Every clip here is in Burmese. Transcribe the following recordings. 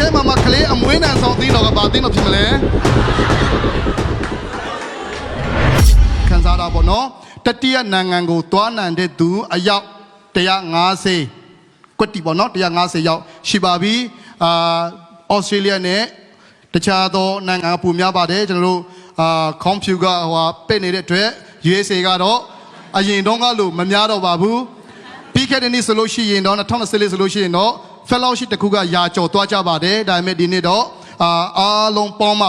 ထဲမှာမှကလေးအမွေးနံဆောင်သင်းတော်ကဘာသင်းတော်ဖြစ်မလဲခံစားတာပေါ့နော်တတိယနိုင်ငံကိုသွားနိုင်တဲ့သူအယောက်150ကွက်တီပေါ့နော်150ရောက်ရှိပါပြီအာဩစတြေးလျနဲ့တခြားသောနိုင်ငံကပူများပါတယ်ကျွန်တော်တို့အာကွန်ပျူတာဟိုပိတ်နေတဲ့အတွက် USA ကတော့အရင်တုန်းကလို့မများတော့ပါဘူးပြီးခဲ့တဲ့နေ့ဆိုလို့ရှိရင်တော့2024ဆိုလို့ရှိရင်တော့ fellowship တစ်ခုကယာကျော်သွားကြပါတယ်ဒါပေမဲ့ဒီနေ့တော့အာအားလုံးပေါင်းမှ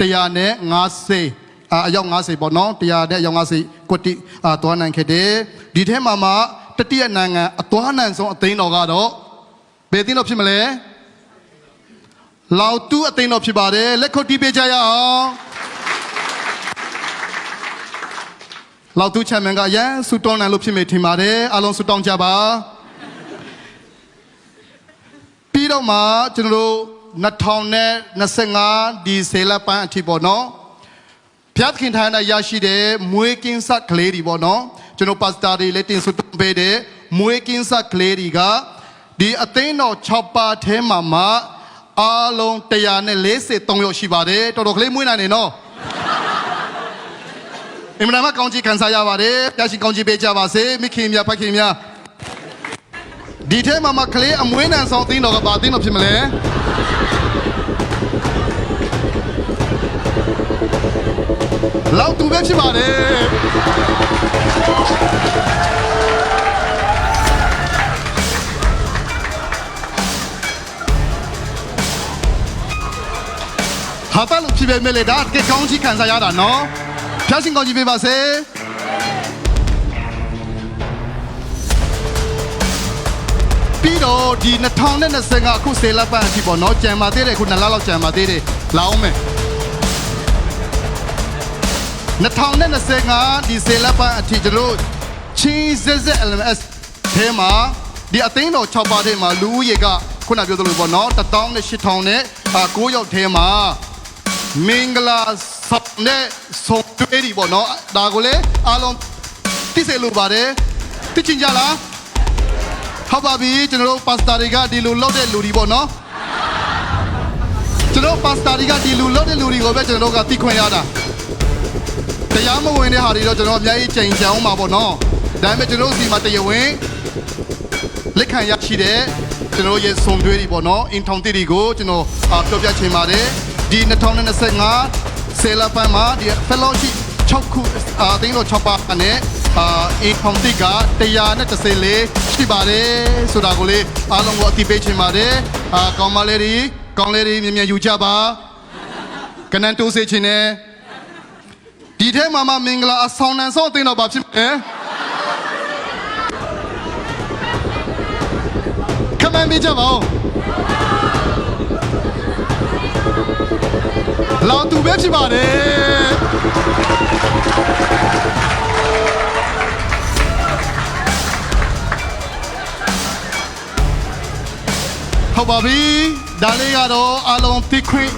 150အာအယောက်90ပေါ့နော်100တဲ့အယောက်90ကွတိအာသွားနိုင်ခဲ့တယ်ဒီထဲမှာမှတတိယနိုင်ငံအသွားနိုင်ဆုံးအသိန်းတော်ကတော့ဘယ်အသိန်းတော်ဖြစ်မလဲလောက်တူအသိန်းတော်ဖြစ်ပါတယ်လက်ခုပ်တီးပေးကြရအောင်လောက်တူချမ်းမန်ကရန်ဆူတောင်းနိုင်လို့ဖြစ်မေထင်ပါတယ်အားလုံးဆူတောင်းကြပါ ပြီးတော့မှကျွန်တော်တို့2025ဒီဆေလပန်းအထိပေါ့နော်ဘုရားသခင်ထာနာရရှိတဲ့မွေးကင်းဆက်ကလေးတွေပေါ့နော်ကျွန်တော်ပါစတာတွေလည်းတင်ဆူတောင်းပေးတဲ့မွေးကင်းဆက်ကလေးတွေကဒီအသိန်းတော်6ပါးထဲမှာမှအားလုံး143ရောက်ရှိပါတယ်တော်တော်ကလေးမွေးနိုင်နေနော်အင်မတန်မှကောင်းချီးခံစားရပါတယ်။ပြရှင်ကောင်းချီးပေးကြပါစေ။မိခင်များဖခင်များ ဒီထဲမှာမှကလေးအမွေးနံဆောင်သင်းတော်ကဘာသင်းတော်ဖြစ်မလဲ။လောက်သူပဲဖြစ်ပါတယ်။ဟာတာလို့ဖြစ်ပေမဲ့လေဒါတကယ်ကောင်းချီးခံစားရတာနော်။ပြရှင်ကောင်းချီးပေးပါစေ။ ပြီးတော့ဒီ2025အခုစေလပန်းအထိပေါ့နော်ကြံပါသေးတယ်ခုနှစ်လလောက်ကြံပါသေးတယ်လာအောင်မယ်2025ဒီစေလပန်းအထိကျွန်တော်တို့ချင်းဇက်ဇက် LMS ထဲမှာဒီအသိန်းတော်6ပါးထဲမှာလူဦးရေကခုနပြောသလိုပေါ့နော်18000နဲ့9ရောက်ထဲမှာမင်္ဂလာဆောင်းနဲ့ဆုံတွေးဒီပေါ့နော်ဒါကိုလေအားလုံးသိစေလိုပါတယ်သိချင်ကြလား ဟုတ်ပါပြီကျွန်တော်တို့ပါစတာတွေကဒီလိုလောက်တဲ့လူတွေပေါ့နော်ကျွန်တော်ပါစတာတွေကဒီလူလောက်တဲ့လူတွေကိုပဲကျွန်တော်တို့ကသိခွင့်ရတာတရားမဝင်တဲ့ဟာတွေတော့ကျွန်တော်အများကြီးချိန်ချအောင်ပါပေါ့နော်ဒါပေမဲ့ကျွန်တော်တို့စီမှာတရားဝင်လက်ခံရရှိတဲ့ကျွန်တော်ရဲ့စုံတွေးတွေပေါ့နော်အင်ထောင်တိတွေကိုကျွန်တော်အာပြောပြချင်ပါတယ်ဒီ2025ဆယ်လပန်းမှာဒီ fellowship 6ခုအာအသိန်းတော်6ပါးနဲ့ အာအင်ထောင်တိက134ရှိပါတယ်ဆိုတာကိုလေအားလုံးကိုအသိပေးချင်ပါတယ်အာကောင်းမလေးတွေကောင်းလေးတွေမြန်မြန်ယူကြပါကနန်တိုးစေချင်တယ်ဒီထဲမှာမှမင်္ဂလာအဆောင်နံဆောင်အသိန်းတော်ပါဖြစ်မယ်ခမန်ပေးကြပါဦးလောင်သူပဲဖြစ် ဟုတ်ပါပြီဒါလေးကတော့အလုံးသိခွင့်